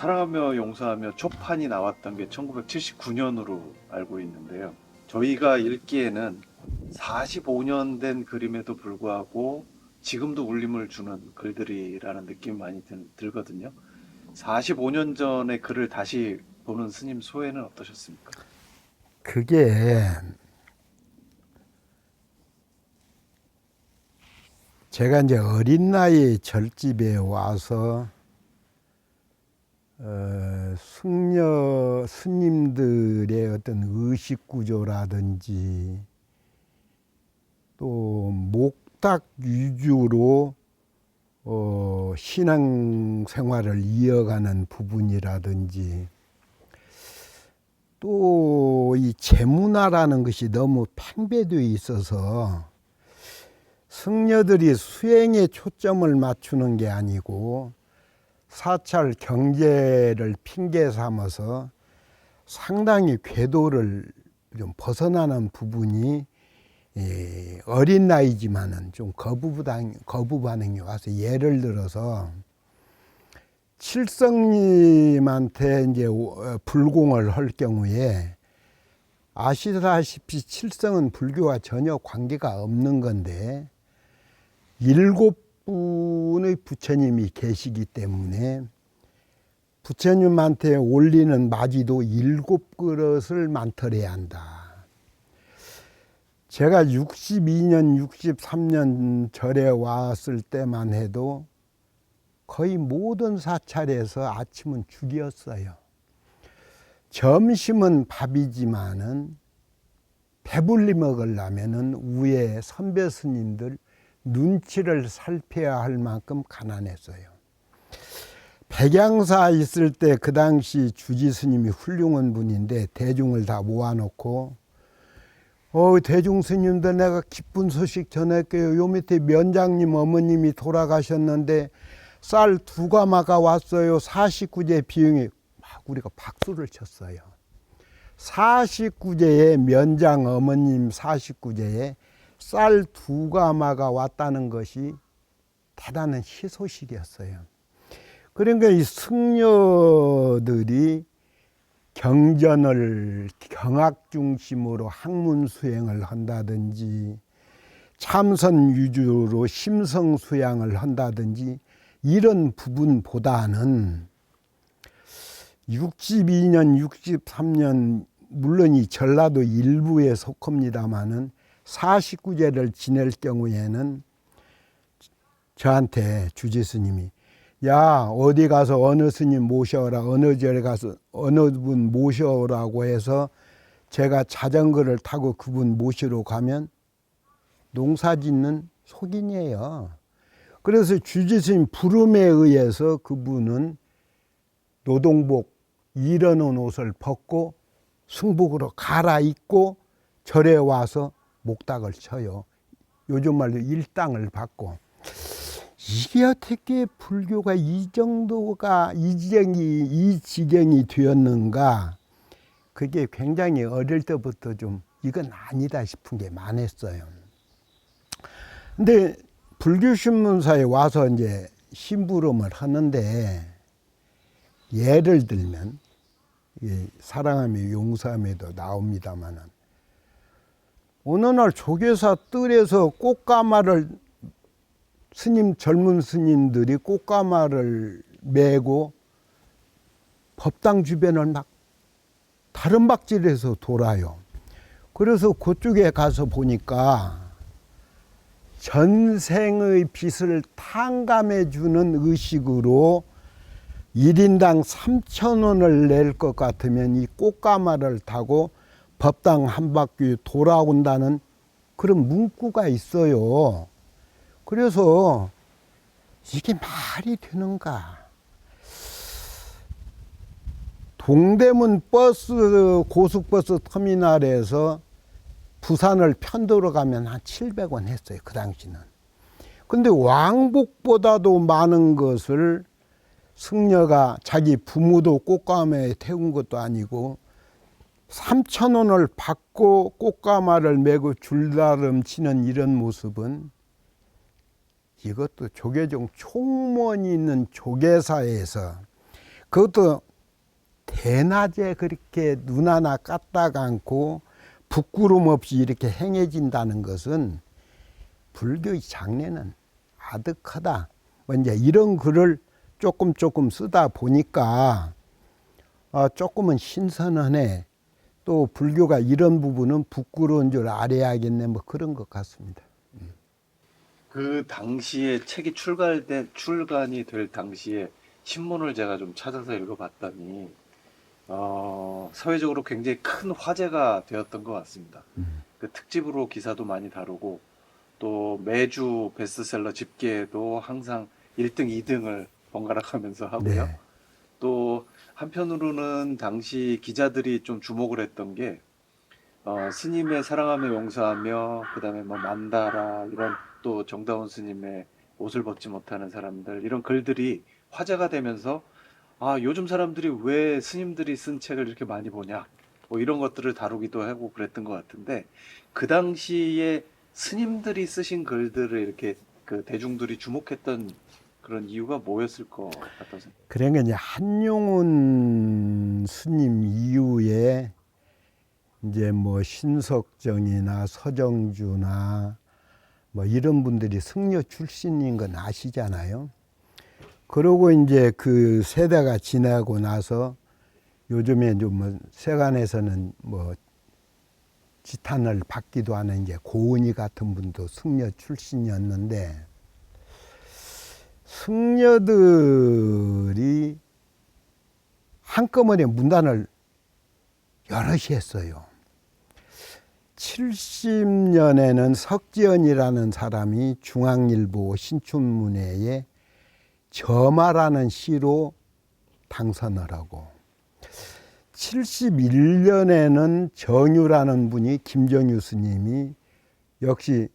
사랑하며 용서하며 초판이 나왔던 게 1979년으로 알고 있는데요. 저희가 읽기에는 45년 된 그림에도 불구하고 지금도 울림을 주는 글들이라는 느낌이 많이 들, 들거든요. 45년 전의 글을 다시 보는 스님 소회는 어떠셨습니까? 그게 제가 이제 어린 나이에 절집에 와서 어, 승려 스님들의 어떤 의식 구조라든지 또 목탁 위주로 어, 신앙 생활을 이어가는 부분이라든지 또 이 재문화라는 것이 너무 팽배되어 있어서 승려들이 수행에 초점을 맞추는 게 아니고 사찰 경제를 핑계 삼아서 상당히 궤도를 좀 벗어나는 부분이 예, 어린 나이지만은 좀 거부 반응, 거부 반응이 와서 예를 들어서 칠성님한테 이제 어, 불공을 할 경우에 아시다시피 칠성은 불교와 전혀 관계가 없는 건데 일곱 분의 부처님이 계시기 때문에 부처님한테 올리는 마지도 일곱 그릇을 만털어야 한다. 제가 62년, 63년 절에 왔을 때만 해도 거의 모든 사찰에서 아침은 죽이었어요. 점심은 밥이지만은 배불리 먹으려면은 위에 선배 스님들 눈치를 살펴야 할 만큼 가난했어요. 백양사 있을 때 그 당시 주지 스님이 훌륭한 분인데 대중을 다 모아놓고 어 대중 스님들 내가 기쁜 소식 전할게요. 요 밑에 면장님 어머님이 돌아가셨는데 쌀 두 가마가 왔어요. 49제 비용이 막 우리가 박수를 쳤어요. 49제의 면장 어머님 49제에 쌀 두 가마가 왔다는 것이 대단한 희소식이었어요. 그러니까 이 승려들이 경전을 경악 중심으로 학문 수행을 한다든지 참선 위주로 심성 수양을 한다든지 이런 부분보다는 62년, 63년 물론 이 전라도 일부에 속합니다마는 49제를 지낼 경우에는 저한테 주지 스님이 야 어디 가서 어느 스님 모셔오라 어느 절에 가서 어느 분 모셔오라고 해서 제가 자전거를 타고 그분 모시러 가면 농사 짓는 속인이에요. 그래서 주지 스님 부름에 의해서 그분은 노동복 일어놓은 옷을 벗고 승복으로 갈아입고 절에 와서 목닥을 쳐요. 요즘 말로 일당을 받고. 이게 어떻게 불교가 이 정도가 이 지경이 이 지경이 되었는가? 그게 굉장히 어릴 때부터 좀 이건 아니다 싶은 게 많았어요. 근데 불교 신문사에 와서 이제 심부름을 하는데 예를 들면 이 사랑하며 용서함에도 나옵니다마는 어느 날 조계사 뜰에서 꽃가마를 스님 젊은 스님들이 꽃가마를 메고 법당 주변을 막 다른 박질에서 돌아요. 그래서 그쪽에 가서 보니까 전생의 빚을 탕감해 주는 의식으로 1인당 3천 원을 낼 것 같으면 이 꽃가마를 타고 법당 한 바퀴 돌아온다는 그런 문구가 있어요. 그래서 이게 말이 되는가? 동대문 버스 고속버스 터미널에서 부산을 편도로 가면 한 700원 했어요. 그 당시는. 근데 왕복보다도 많은 것을 승려가 자기 부모도 꽃가마에 태운 것도 아니고 3천 원을 받고 꽃가마를 메고 줄다름 치는 이런 모습은 이것도 조계종 총무원이 있는 조계사에서 그것도 대낮에 그렇게 눈 하나 깠다가 않고 부끄럼 없이 이렇게 행해진다는 것은 불교의 장례는 아득하다. 뭐 이제 이런 글을 조금 조금 쓰다 보니까 어, 조금은 신선하네. 또 불교가 이런 부분은 부끄러운 줄 알아야겠네. 뭐 그런 것 같습니다. 그 당시에 책이 출간된 출간이 될 당시에 신문을 제가 좀 찾아서 읽어봤더니 어, 사회적으로 굉장히 큰 화제가 되었던 것 같습니다. 음. 그 특집으로 기사도 많이 다루고 또 매주 베스트셀러 집계에도 항상 1등, 2등을 번갈아 가면서 하고요. 네. 또 한편으로는 당시 기자들이 좀 주목을 했던 게 어, 스님의 사랑하며 용서하며 그다음에 뭐 만다라 이런 또 정다운 스님의 옷을 벗지 못하는 사람들 이런 글들이 화제가 되면서 아 요즘 사람들이 왜 스님들이 쓴 책을 이렇게 많이 보냐? 뭐 이런 것들을 다루기도 하고 그랬던 것 같은데 그 당시에 스님들이 쓰신 글들을 이렇게 그 대중들이 주목했던 그런 이유가 뭐였을 것 같아서 그러니까 이제 한용운 스님 이후에 이제 뭐 신석정이나 서정주나 뭐 이런 분들이 승려 출신인 건 아시잖아요. 그러고 이제 그 세대가 지나고 나서 요즘에 좀뭐 세간에서는 뭐 지탄을 받기도 하는 이제 고은이 같은 분도 승려 출신이었는데 승려들이 한꺼번에 문단을 여럿이 했어요. 70년에는 석지연이라는 사람이 중앙일보 신춘문예에 점화라는 시로 당선을 하고 71년에는 정유라는 분이 김정유 스님이 역시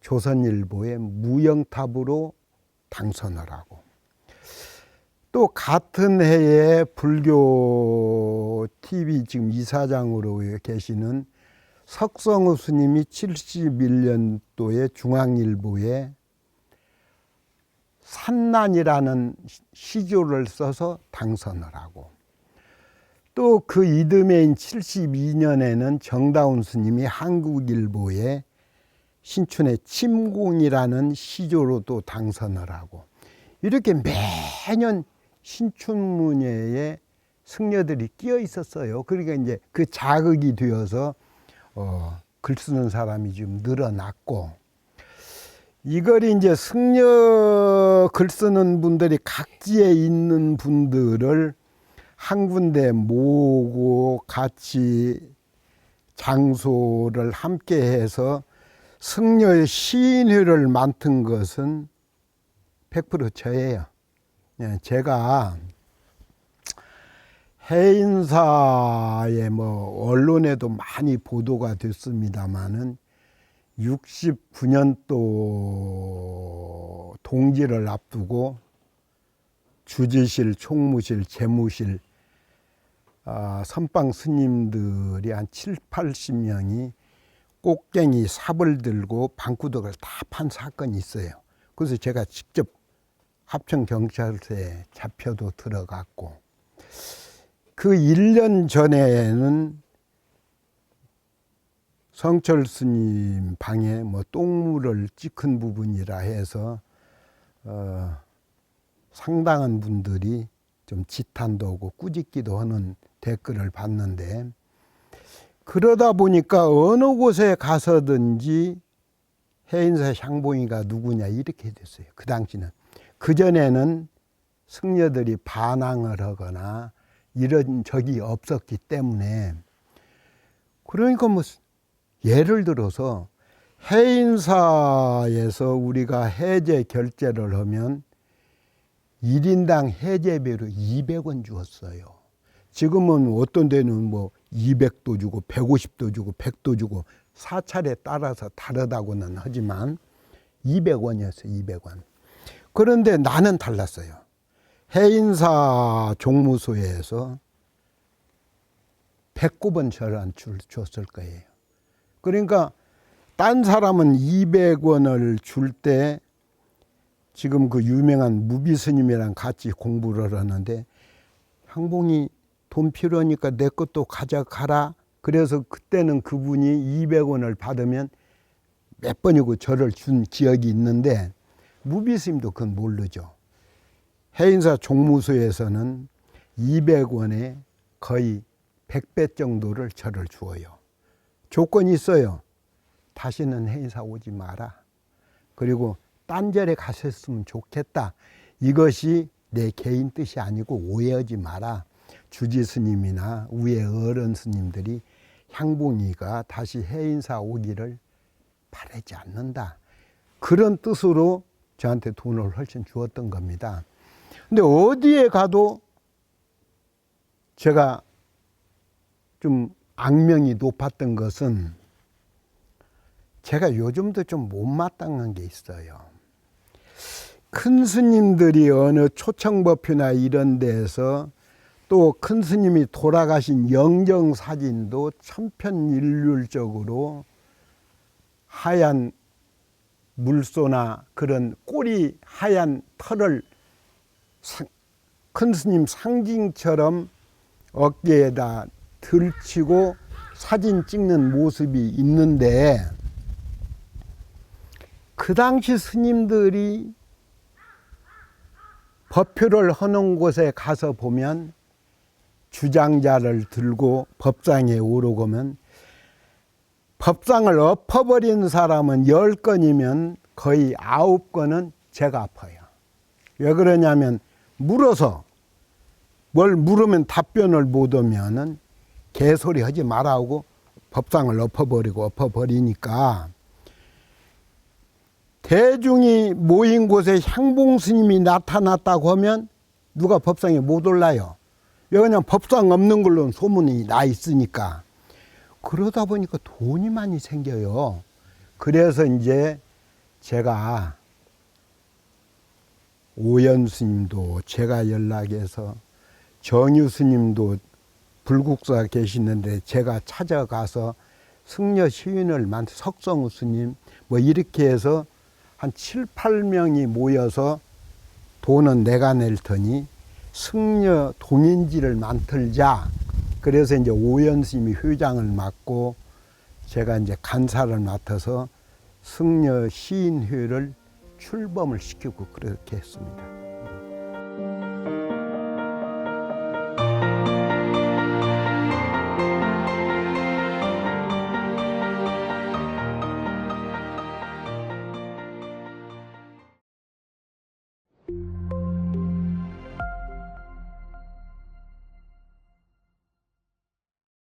조선일보의 무영탑으로 당선을 하고. 또 같은 해에 불교 TV 지금 이사장으로 계시는 석성우 스님이 71년도에 중앙일보에 산난이라는 시조를 써서 당선을 하고. 또 그 이듬해인 72년에는 정다운 스님이 한국일보에 신춘의 침공이라는 시조로 또 당선을 하고 이렇게 매년 신춘문예에 승려들이 끼어 있었어요. 그러니까 이제 그 자극이 되어서 어, 글 쓰는 사람이 좀 늘어났고 이걸 이제 승려 글 쓰는 분들이 각지에 있는 분들을 한 군데 모으고 같이 장소를 함께 해서 승려의 시인회를 맡은 것은 100% 저예요. 예, 제가 해인사에 뭐 언론에도 많이 보도가 됐습니다마는 69년도 동지를 앞두고 주지실, 총무실, 재무실 아, 선방 스님들이 한 7, 80명이 꽃갱이 삽을 들고 방구덕을 다 판 사건이 있어요. 그래서 제가 직접 합천 경찰서에 잡혀도 들어갔고 그 1년 전에는 성철 스님 방에 뭐 똥물을 찍은 부분이라 해서 어, 상당한 분들이 좀 지탄도 하고 꾸짖기도 하는 댓글을 봤는데 그러다 보니까 어느 곳에 가서든지 해인사 향봉이가 누구냐 이렇게 됐어요. 그 당시는 그 전에는 승려들이 반항을 하거나 이런 적이 없었기 때문에 그러니까 뭐 예를 들어서 해인사에서 우리가 해제 결제를 하면 1인당 해제비로 200원 주었어요. 지금은 어떤 데는 뭐 200도 주고 150도 주고 100도 주고 사찰에 따라서 다르다고는 하지만 200원이었어요. 200원. 그런데 나는 달랐어요. 해인사 종무소에서 109번 절한 줄 줬을 거예요. 그러니까 딴 사람은 200원을 줄 때 지금 그 유명한 무비 스님이랑 같이 공부를 하는데 향봉이 돈 필요하니까 내 것도 가져가라. 그래서 그때는 그분이 200원을 받으면 몇 번이고 저를 준 기억이 있는데 무비스님도 그건 모르죠. 해인사 종무소에서는 200원에 거의 100배 정도를 저를 주어요. 조건이 있어요. 다시는 해인사 오지 마라. 그리고 딴 절에 가셨으면 좋겠다. 이것이 내 개인 뜻이 아니고 오해하지 마라. 주지 스님이나 위에 어른 스님들이 향봉이가 다시 해인사 오기를 바라지 않는다. 그런 뜻으로 저한테 돈을 훨씬 주었던 겁니다. 근데 어디에 가도 제가 좀 악명이 높았던 것은 제가 요즘도 좀 못마땅한 게 있어요. 큰 스님들이 어느 초청법회나 이런 데서 또 큰 스님이 돌아가신 영정 사진도 천편일률적으로 하얀 물소나 그런 꼬리 하얀 털을 상- 큰 스님 상징처럼 어깨에다 들치고 사진 찍는 모습이 있는데 그 당시 스님들이 법표를 하는 곳에 가서 보면 주장자를 들고 법상에 오르고면 법상을 엎어버린 사람은 열 건이면 거의 아홉 건은 제가 아파요. 왜 그러냐면 물어서 뭘 물으면 답변을 못 하면은 개소리 하지 말아오고 법상을 엎어버리고 엎어버리니까 대중이 모인 곳에 향봉 스님이 나타났다고 하면 누가 법상에 못 올라요. 왜 그냥 법상 없는 걸로는 소문이 나 있으니까. 그러다 보니까 돈이 많이 생겨요. 그래서 이제 제가 오연 스님도 제가 연락해서 정유 스님도 불국사 계시는데 제가 찾아가서 승려 시인을 만 석성우 스님 뭐 이렇게 해서 한 7, 8명이 모여서 돈은 내가 낼 테니 승려 동인지를 만들자. 그래서 이제 오연 스님이 회장을 맡고 제가 이제 간사를 맡아서 승려 시인회를 출범을 시키고 그렇게 했습니다.